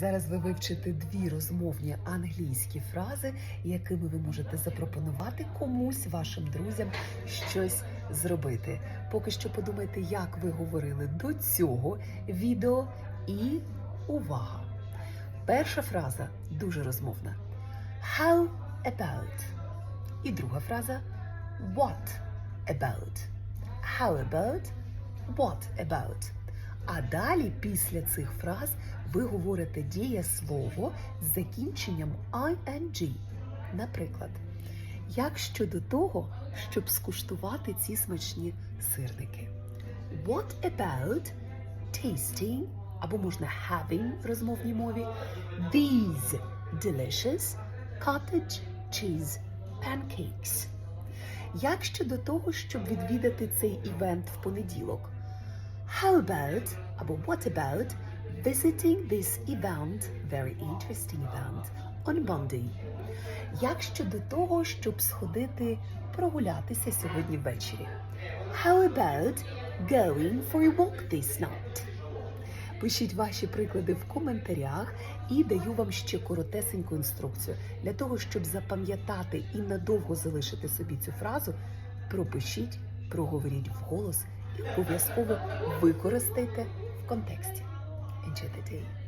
Зараз ви вивчите дві розмовні англійські фрази, якими ви можете запропонувати комусь вашим друзям щось зробити. Поки що подумайте, як ви говорили до цього відео, і увага! Перша фраза дуже розмовна. How about? І друга фраза What about? How about? What about? А далі, після цих фраз, ви говорите дієслово з закінченням ing. Наприклад, як щодо того, щоб скуштувати ці смачні сирники? What about tasting, або можна having в розмовній мові, these delicious cottage cheese pancakes? Як щодо того, щоб відвідати цей івент в понеділок? How about, або what about, visiting this event, very interesting event, on Monday? Як щодо того, щоб сходити прогулятися сьогодні ввечері? How about going for a walk this night? Пишіть ваші приклади в коментарях і даю вам ще коротесеньку інструкцію. Для того, щоб запам'ятати і надовго залишити собі цю фразу, пропишіть, проговоріть вголос обов'язково використайте в контексті. Enjoy the day!